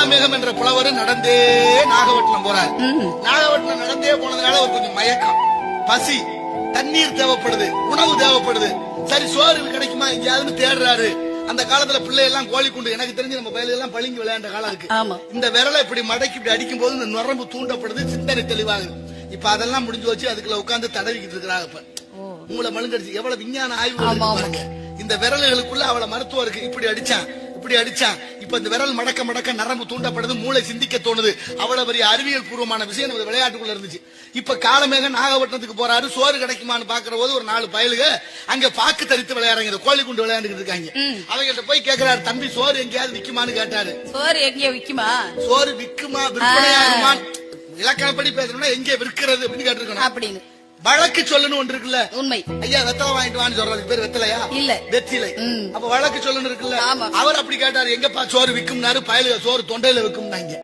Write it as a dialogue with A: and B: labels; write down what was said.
A: காலமேகம் என்ற புலவர் நடந்தே நாகப்பட்டினம் போறாரு. நாகப்பட்டினம் நடந்தே போனதுனால ஒரு கொஞ்சம் மயக்கம். பசி தண்ணீர் தேவைப்படுது உணவு தேவைப்படுது. சரி சோறு கிடைக்குமா? எங்கேயாவது தேடுறாரு. அந்த காலத்துல பிள்ளை எல்லாம் கோழி குண்டு எனக்கு தெரிஞ்சு நம்ம பயில எல்லாம் பளிங்கு விளையாண்ட காலம் இருக்கு. இந்த விரலை இப்படி மடக்கி இப்படி அடிக்கும் போது இந்த நரம்பு தூண்டப்படுது சிந்தனை தெளிவாகுது. இப்ப அதெல்லாம் முடிஞ்சு வச்சு அதுக்குள்ள உட்கார்ந்து தடவிக்கிட்டு இருக்கிறாங்க இப்ப. உங்களை மழுங்கடிச்சு எவ்வளவு விஞ்ஞான ஆய்வு இந்த விரல்களுக்குள்ள அவள மருத்துவம் இருக்கு இப்படி அடிச்சான். இப்படி அடிச்சான் இப்ப இந்த விரல் மடக்க மடக்க நரம்பு தூண்டப்படுது மூளை சிந்திக்க தோணுது. அவ்வளவு பெரிய அறிவியல் பூர்வமான விஷயம் நம்ம விளையாட்டுக்குள்ள இருந்துச்சு. இப்ப காலமேக நாகப்பட்டினத்துக்கு போறாரு சோறு கிடைக்குமான்னு பாக்குற போது ஒரு நாலு பயலுக அங்க பாக்கு தரித்து விளையாடுறாங்க. இந்த கோழி குண்டு விளையாண்டுட்டு இருக்காங்க அவங்கள்ட்ட போய் கேக்குறாரு தம்பி சோறு எங்கேயாவது விக்குமான்னு கேட்டாரு.
B: சோறு எங்கேயோ விக்குமா?
A: சோறு விக்குமா விற்பனையாகுமா இலக்கணப்படி பேசணும்னா எங்கே விற்கிறது? அப்படின்னு கேட்டிருக்கணும்.
B: அப்படின்னு.
A: வழக்கு சொல்லணும் ஒன்று இருக்குல்ல?
B: உண்மை.
A: ஐயா வெத்தலை வாங்கிட்டு வான்னு சொல்றது பேர் வெத்தலையா?
B: இல்ல.
A: வெத்திலை. அப்ப வழக்கு சொல்லணும் இருக்குல்ல?
B: ஆமா.
A: அவர் அப்படி கேட்டாரு. எங்கப்பா சோறு விக்கும்னாரு? பயலுக சோறு தொண்டையில விக்கும்னாங்க.